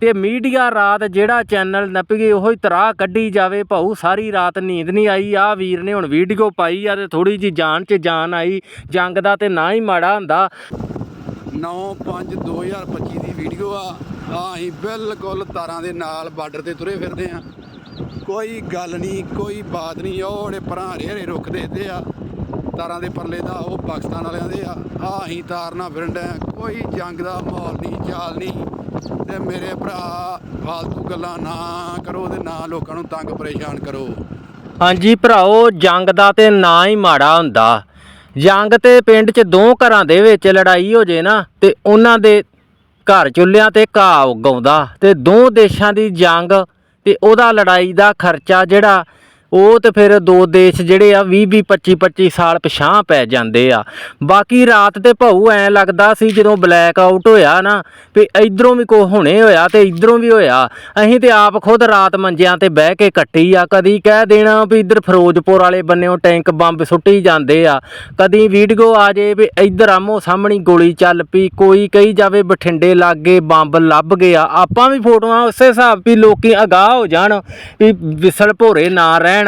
ਤੇ ਮੀਡੀਆ ਰਾਤ ਜਿਹੜਾ ਚੈਨਲ ਨੱਪ ਗਈ, ਉਹੀ ਤਰਾ ਕੱਢੀ ਜਾਵੇ ਭਾਊ, ਸਾਰੀ ਰਾਤ ਨੀਂਦ ਨਹੀਂ ਆਈ। ਆ ਵੀਰ ਨੇ ਹੁਣ ਵੀਡੀਓ ਪਾਈ ਆ ਤੇ ਥੋੜੀ ਜੀ ਜਾਨ 'ਚ ਜਾਨ ਆਈ, ਜੰਗ ਦਾ ਤੇ ਨਾ ਹੀ ਮਾੜਾ ਹੁੰਦਾ। 9/5/2025 ਦੀ ਵੀਡੀਓ ਆ। ਆ ਅਸੀਂ ਬਿਲਕੁਲ ਤਾਰਾਂ ਦੇ ਨਾਲ ਬਾਰਡਰ ਤੇ ਤੁਰੇ ਫਿਰਦੇ ਆ ਕੋਈ ਗੱਲ ਨਹੀਂ, ਕੋਈ ਬਾਤ ਨਹੀਂ, ਉਹ ਜਿਹੜੇ ਪਰਾਂ ਹਰੇ ਹਰੇ ਰੁੱਖ ਦੇਖਦੇ ਆ। ਤਾਰਾਂ ਦੇ ਪਰਲੇ ਦਾ ਉਹ ਪਾਕਿਸਤਾਨ ਵਾਲਿਆਂ ਦੇ ਆ। ਆ ਅਸੀਂ ਤਾਰਨਾ ਫਿਰਨ ਡਏ ਆ ਕੋਈ ਜੰਗ ਦਾ ਮਾਹੌਲ ਨਹੀਂ, ਚਾਲ ਨਹੀਂ। ਤੇ ਮੇਰੇ ਭਰਾ, ਫਾਲਤੂ ਗੱਲਾਂ ਨਾ ਕਰੋ ਤੇ ਨਾ ਲੋਕਾਂ ਨੂੰ ਤੰਗ ਪਰੇਸ਼ਾਨ ਕਰੋ। ਹਾਂਜੀ ਭਰਾਓ, ਜੰਗ ਦਾ ਤੇ ਨਾ ਹੀ ਮਾੜਾ ਹੁੰਦਾ। ਜੰਗ ਤੇ ਪਿੰਡ 'ਚ ਦੋ ਘਰਾਂ ਦੇ ਵਿੱਚ ਲੜਾਈ ਹੋ ਜੇ ਨਾ, ਤੇ ਉਹਨਾਂ ਦੇ ਘਰ ਚੁੱਲ੍ਹਿਆਂ ਤੇ ਘਾਹ ਉਗਾਉਂਦਾ। ਤੇ ਦੋ ਦੇਸ਼ਾਂ ਦੀ ਜੰਗ ਤੇ ਉਹਦਾ ਲੜਾਈ ਦਾ ਖਰਚਾ ਜਿਹੜਾ ਉਹ ਤੇ ਫਿਰ ਦੋ ਦੇਸ਼ ਜਿਹੜੇ ਆ 20 20 25 25 ਸਾਲ ਪਿਛਾਂ ਪੈ ਜਾਂਦੇ ਆ। ਬਾਕੀ ਰਾਤ ਤੇ ਭਾਊ ਐ ਲੱਗਦਾ ਸੀ ਜਦੋਂ ਬਲੈਕ ਆਊਟ ਹੋਇਆ ਨਾ, ਵੀ ਇਧਰੋਂ ਵੀ ਕੋ ਹੁਣੇ ਹੋਇਆ ਤੇ ਇਧਰੋਂ ਵੀ ਹੋਇਆ। ਅਸੀਂ ਤੇ ਆਪ ਖੁਦ ਰਾਤ ਮੰਜਿਆਂ ਤੇ ਬਹਿ ਕੇ ਕੱਟੀ ਆ, ਕਦੀ ਕਹਿ ਦੇਣਾ ਵੀ ਇਧਰ ਫਿਰੋਜ਼ਪੁਰ ਵਾਲੇ ਬੰਨਿਓ ਟੈਂਕ ਬੰਬ ਸੁੱਟੀ ਜਾਂਦੇ ਆ। ਕਦੀ ਵੀਡੀਓ ਆ ਜੇ ਵੀ ਇਧਰ ਆਮੋ ਸਾਹਮਣੀ ਗੋਲੀ ਚੱਲ ਪਈ, ਕੋਈ ਕਹੀ ਜਾਵੇ ਬਠਿੰਡੇ ਲਾਗੇ ਬੰਬ ਲੱਭ ਗਿਆ। ਆਪਾਂ ਵੀ ਫੋਟੋਆਂ ਉਸੇ ਹਿਸਾਬ ਵੀ ਲੋਕੀ ਅਗਾਹ ਹੋ ਜਾਣ ਵੀ ਵਿਸਲ ਭੋਰੇ ਨਾ ਰਹਿਣ।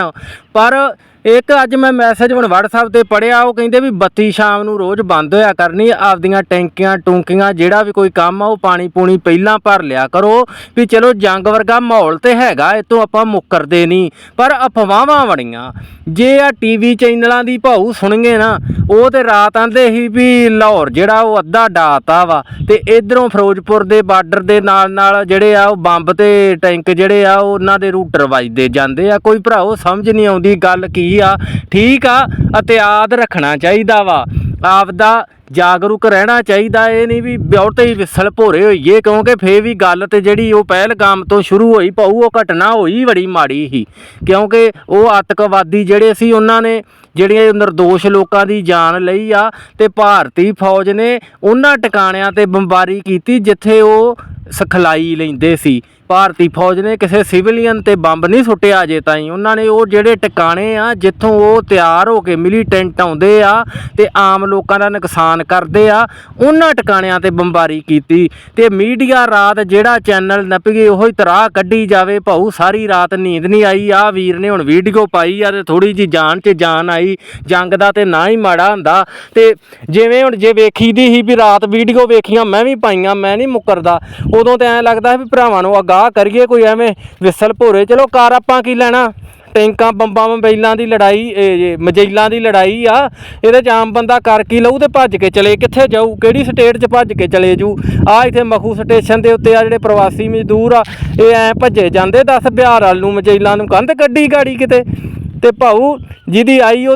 ਪਰ ਇੱਕ ਅੱਜ ਮੈਂ ਮੈਸੇਜ ਹੁਣ WhatsApp ਤੇ ਪੜਿਆ ਉਹ ਕਹਿੰਦੇ ਵੀ ਬੱਤੀ ਸ਼ਾਮ ਨੂੰ ਰੋਜ਼ ਬੰਦ ਹੋਇਆ ਕਰਨੀ, ਆਪਦੀਆਂ ਟੈਂਕੀਆਂ, ਟੂੰਕੀਆਂ, ਜਿਹੜਾ ਵੀ ਕੋਈ ਕੰਮ ਆ, ਉਹ ਪਾਣੀ ਪੂਣੀ ਪਹਿਲਾਂ ਭਰ ਲਿਆ ਕਰੋ ਵੀ ਚਲੋ ਜੰਗ ਵਰਗਾ ਮਾਹੌਲ ਤੇ ਹੈਗਾ ਇਹ ਤੋਂ ਆਪਾਂ ਮੁੱਕਰਦੇ ਨਹੀਂ। ਪਰ ਅਫਵਾਹਾਂ ਬਣੀਆਂ। ਜੇ ਆ ਟੀਵੀ ਚੈਨਲਾਂ ਦੀ ਭਾਊ ਸੁਣਗੇ ਨਾ, ਉਹ ਤੇ ਰਾਤ ਆਂਦੇ ਸੀ ਵੀ ਲਾਹੌਰ ਜਿਹੜਾ ਉਹ ਅੱਧਾ ਡਾਤਾ ਵਾ, ਤੇ ਇਧਰੋਂ ਫਿਰੋਜ਼ਪੁਰ ਦੇ ਬਾਰਡਰ ਦੇ ਨਾਲ ਨਾਲ ਜਿਹੜੇ ਆ, ਉਹ ਬੰਬ ਤੇ ਟੈਂਕ ਜਿਹੜੇ ਆ, ਉਹ ਉਹਨਾਂ ਦੇ ਰੂਟਰ ਵੱਜਦੇ ਜਾਂਦੇ ਆ। ਕੋਈ ਭਰਾਓ ਸਮਝ ਨਹੀਂ ਆਉਂਦੀ ਗੱਲ ਕੀ ਆ, ਠੀਕ ਆ ਇਤਿਆਦ ਰੱਖਣਾ ਚਾਹੀਦਾ ਵਾ। ਆਪਦਾ ਜਾਗਰੂਕ ਰਹਿਣਾ ਚਾਹੀਦਾ, ਇਹ ਨਹੀਂ ਵੀ ਬਹੁਤੇ ਹੀ ਵਿਸਲ ਭੋਰੇ ਹੋਈਏ, ਕਿਉਂਕਿ ਫੇਰ ਵੀ ਗੱਲ ਤੇ ਜਿਹੜੀ ਉਹ ਪਹਿਲਗਾਮ ਤੋਂ ਸ਼ੁਰੂ ਹੋਈ ਪਾਉ ਉਹ ਘਟਨਾ ਹੋਈ ਬੜੀ ਮਾੜੀ ਸੀ ਕਿਉਂਕਿ ਉਹ ਆਤੰਕਵਾਦੀ ਜਿਹੜੇ ਸੀ, ਉਹਨਾਂ ਨੇ ਜਿਹੜੀਆਂ ਨਿਰਦੋਸ਼ ਲੋਕਾਂ ਦੀ ਜਾਨ ਲਈ ਆ ਤੇ ਭਾਰਤੀ ਫੌਜ ਨੇ ਉਹਨਾਂ ਟਿਕਾਣਿਆਂ ਤੇ ਬੰਬਾਰੀ ਕੀਤੀ, ਜਿੱਥੇ ਉਹ ਸਿਖਲਾਈ ਲੈਂਦੇ ਸੀ। ਭਾਰਤੀ ਫੌਜ ਨੇ ਕਿਸੇ ਸਿਵਲੀਅਨ ਤੇ ਬੰਬ ਨਹੀਂ ਸੁੱਟਿਆ ਅਜੇ ਤਾਈਂ। ਉਹਨਾਂ ਨੇ ਉਹ ਜਿਹੜੇ ਟਿਕਾਣੇ ਆ, ਜਿੱਥੋਂ ਉਹ ਤਿਆਰ ਹੋ ਕੇ ਮਿਲੀਟੈਂਟ ਆਉਂਦੇ ਆ ਤੇ ਆਮ ਲੋਕਾਂ ਦਾ ਨੁਕਸਾਨ ਕਰਦੇ ਆ, ਉਹਨਾਂ ਟਿਕਾਣਿਆਂ ਤੇ ਬੰਬਾਰੀ ਕੀਤੀ। ਤੇ ਮੀਡੀਆ ਰਾਤ ਜਿਹੜਾ ਚੈਨਲ ਨੱਪ ਗਏ ਉਹੀ ਤਰਾਹ ਕੱਢੀ ਜਾਵੇ, ਭਾਊ ਸਾਰੀ ਰਾਤ ਨੀਂਦ ਨਹੀਂ ਆਈ। ਆ ਵੀਰ ਨੇ ਹੁਣ ਵੀਡੀਓ ਪਾਈ ਆ ਤੇ ਥੋੜੀ ਜੀ ਜਾਨ 'ਚ ਜਾਨ ਆਈ। ਜੰਗ ਦਾ ਤੇ ਨਾ ਹੀ ਮਾੜਾ ਹੁੰਦਾ। ਤੇ ਜਿਵੇਂ ਹੁਣ ਜੇ ਵੇਖੀਦੀ ਸੀ ਵੀ ਰਾਤ ਵੀਡੀਓ ਵੇਖੀਆਂ, ਮੈਂ ਵੀ ਪਾਈਆਂ, ਮੈਂ ਨਹੀਂ ਮੁੱਕਰਦਾ। ਉਦੋਂ ਤੇ ਐਂ ਲੱਗਦਾ ਵੀ ਭਰਾਵਾਂ ਨੂੰ ਅਗਾਹ ਕਰੀਏ ਕੋਈ ਐਵੇਂ ਵਿਸਲ ਭੋਰੇ। ਚਲੋ ਕਰ ਆਪਾਂ ਕੀ ਲੈਣਾ? ਟੈਂਕਾਂ, ਬੰਬਾਂ ਮਬੈਲਾਂ ਦੀ ਲੜਾਈ ਮਜੈਲਾਂ ਦੀ ਲੜਾਈ ਆ, ਇਹਦੇ ਚ ਆਮ ਬੰਦਾ ਕਰ ਕੀ ਲਊ ਤੇ ਭੱਜ ਕੇ ਚਲੇ। ਕਿੱਥੇ ਜਾਊ? ਕਿਹੜੀ ਸਟੇਟ 'ਚ ਭੱਜ ਕੇ ਚਲੇ ਜੂ? ਆ ਇੱਥੇ ਮਖੂ ਸਟੇਸ਼ਨ ਦੇ ਉੱਤੇ ਆ ਜਿਹੜੇ ਪ੍ਰਵਾਸੀ ਮਜ਼ਦੂਰ ਆ, ਇਹ ਐ ਭੱਜੇ ਜਾਂਦੇ। ਦੱਸ ਬਿਹਾਰ ਵਾਲ ਨੂੰ ਮਜੈਲਾਂ ਨੂੰ ਕੰਧ ਕੱਢੀ ਗਾੜੀ ਕਿਤੇ। ਤੇ ਭਾਊ ਜਿਹਦੀ ਆਈ ਉਹ